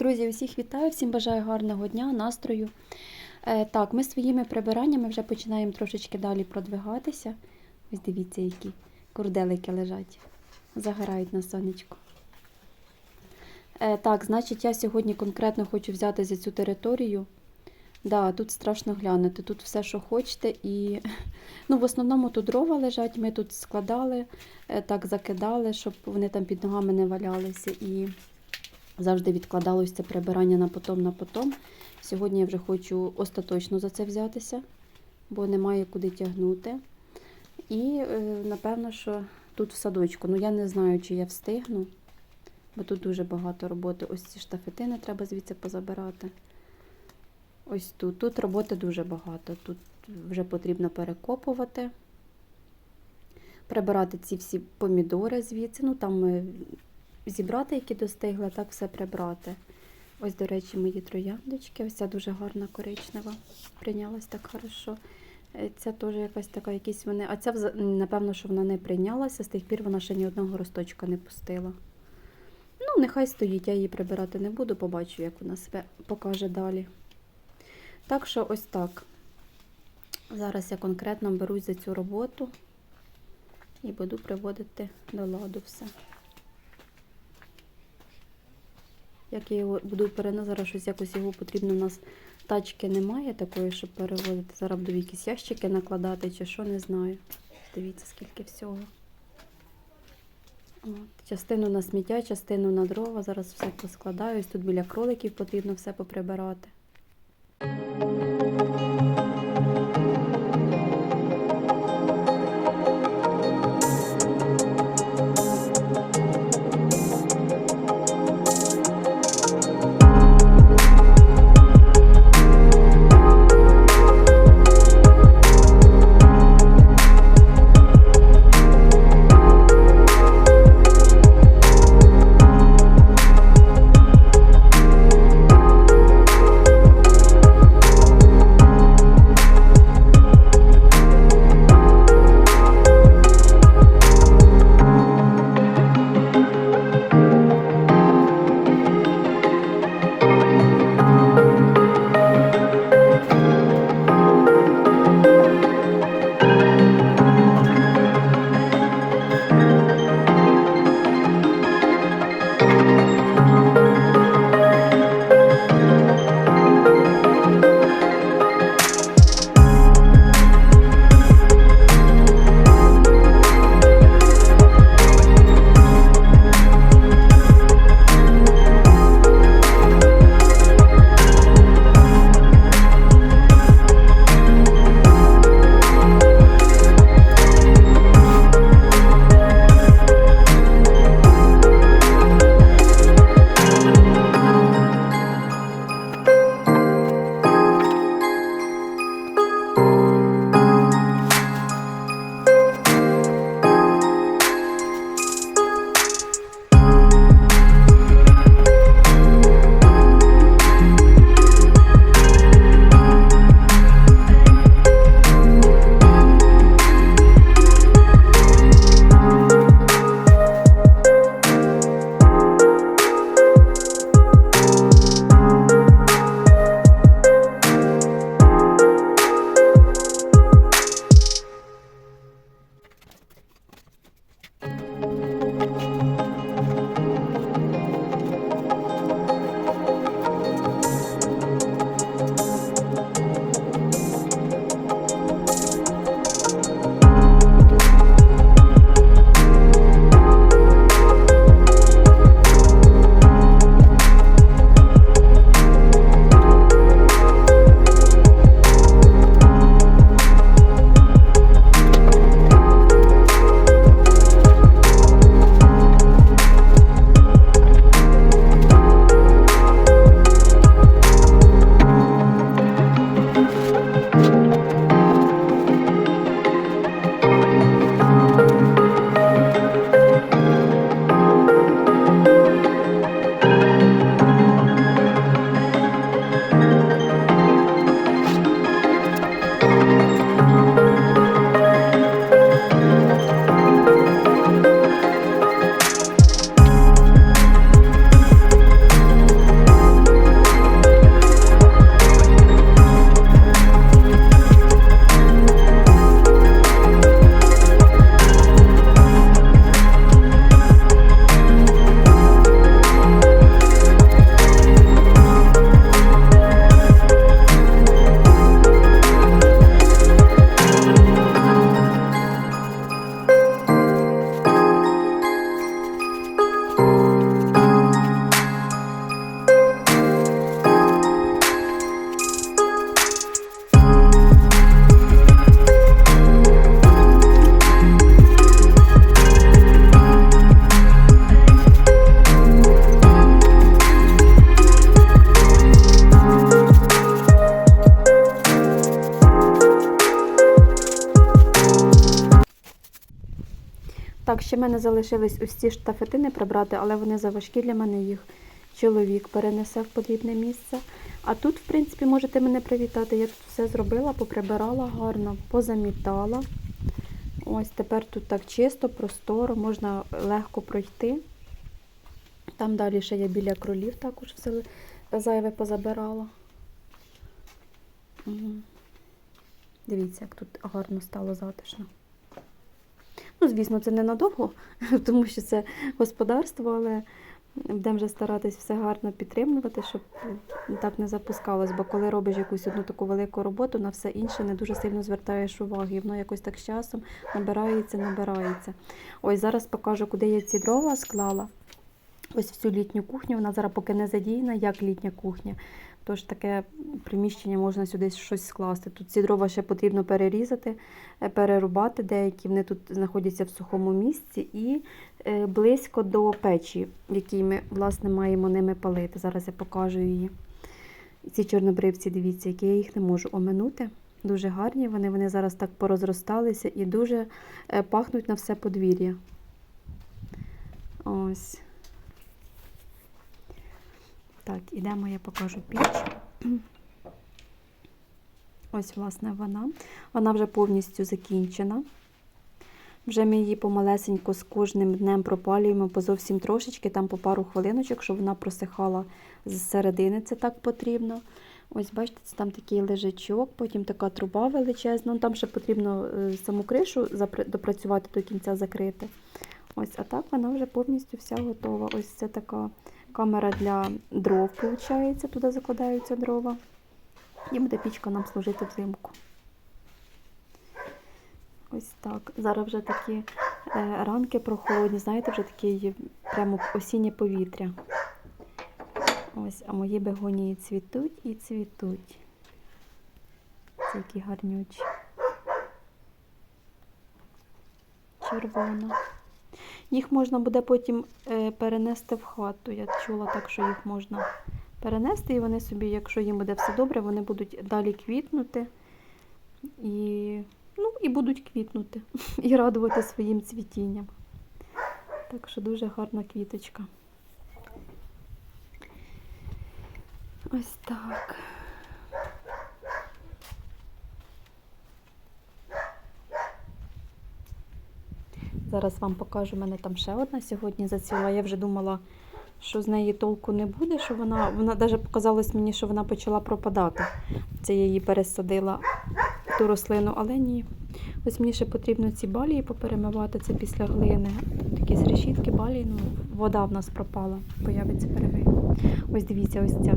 Друзі, усіх вітаю, всім бажаю гарного дня, настрою. Е, так, ми своїми прибираннями вже починаємо трошечки далі продвигатися. Ось дивіться, які курделики лежать, загорають на сонечку. Е, так, значить, я сьогодні конкретно хочу взяти за цю територію. Да, тут страшно глянути, тут все, що хочете. І ну, в основному тут дрова лежать, ми тут складали, е, так закидали, щоб вони там під ногами не валялися. І завжди відкладалось це прибирання на потом, на потом. Сьогодні я вже хочу остаточно за це взятися, бо немає куди тягнути. І е, напевно, що тут в садочку. Ну я не знаю, чи я встигну, бо тут дуже багато роботи. Ось ці штафетини треба звідси позабирати. Ось тут. Тут роботи дуже багато. Тут вже потрібно перекопувати, прибирати ці всі помідори звідси. Ну там е, зібрати, які достигли, так все прибрати. Ось, до речі, мої трояндочки. Ось ця дуже гарна коричнева. Прийнялась так хорошо. Е, Ця теж якась така, якісь вони. А ця, напевно, що вона не прийнялася, з тих пір вона ще ні одного росточка не пустила. Ну, нехай стоїть, я її прибирати не буду, побачу, як вона себе покаже далі. Так що ось так. Зараз я конкретно берусь за цю роботу і буду приводити до ладу все. Як я його буду переносити, зараз щось якось його потрібно. У нас тачки немає такої, щоб перевозити. Зараз буду якісь ящики накладати чи що, не знаю. Дивіться, скільки всього. От. Частину на сміття, частину на дрова. Зараз все поскладаю. Ось тут біля кроликів потрібно все поприбирати. Ще в мене залишились ось ці штафетини прибрати, але вони заважкі для мене їх. Чоловік перенесе в потрібне місце. А тут, в принципі, можете мене привітати. Я тут все зробила, поприбирала гарно, позамітала. Ось тепер тут так чисто, просторо, можна легко пройти. Там далі ще я біля кролів також все зайве позабирала. Мгм. Дивіться, як тут гарно стало затишно. Ну, звісно, це ненадовго, тому що це господарство, але будемо вже старатись все гарно підтримувати, щоб так не запускалось. Бо коли робиш якусь одну таку велику роботу, на все інше не дуже сильно звертаєш уваги. І воно якось так з часом набирається, набирається. Ось зараз покажу, куди я ці дрова склала. Ось всю літню кухню. Вона зараз поки не задіяна, як літня кухня. Тож таке приміщення можна сюди щось скласти. Тут ці дрова ще потрібно перерізати, е, перерубати деякі. Вони тут знаходяться в сухому місці і е, близько до печі, в якій ми власне маємо ними палити. Зараз я покажу її. Ці чорнобривці, дивіться, які я їх не можу оминути. Дуже гарні вони, вони зараз так порозросталися і дуже е, пахнуть на все подвір'я. Ось. Так, ідемо, я покажу піч. Ось, власне, вона. Вона вже повністю закінчена. Вже ми її помалесенько з кожним днем пропалюємо по зовсім трошечки, там по пару хвилиночок, щоб вона просихала з середини, це так потрібно. Ось, бачите, це там такий лежачок, потім така труба величезна. Там ще потрібно е, саму кришу допрацювати до кінця закрити. Ось, а так вона вже повністю вся готова. Ось це така камера для дров, виходить, туди закладаються дрова. І буде пічка нам служити взимку. Ось так. Зараз вже такі е, ранки прохолодні, знаєте, вже таке прямо осіннє повітря. Ось, а мої бегонії цвітуть і цвітуть. Це які гарнючі. Червона. Їх можна буде потім е, перенести в хату. Я чула так, що їх можна перенести, і вони собі, якщо їм буде все добре, вони будуть далі квітнути і, ну, і будуть квітнути і радувати своїм цвітінням. Так що дуже гарна квіточка. Ось так. Зараз вам покажу, у мене там ще одна сьогодні зацвіла. Я вже думала, що з неї толку не буде, що вона, вона навіть показалось мені, що вона почала пропадати. Це я її пересадила ту рослину, але ні. Ось мені ще потрібно ці балії поперемивати, це після глини. Тут якісь решітки, балії, ну, вода в нас пропала, появиться перегрій. Ось дивіться, ось ця.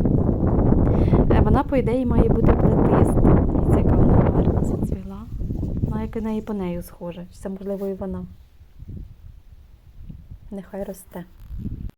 Е, Вона, по ідеї, має бути плетиста. Дивіться, яка вона гарна зацвіла. Вона як і неї по нею схожа. Це, можливо, і вона. Нехай росте.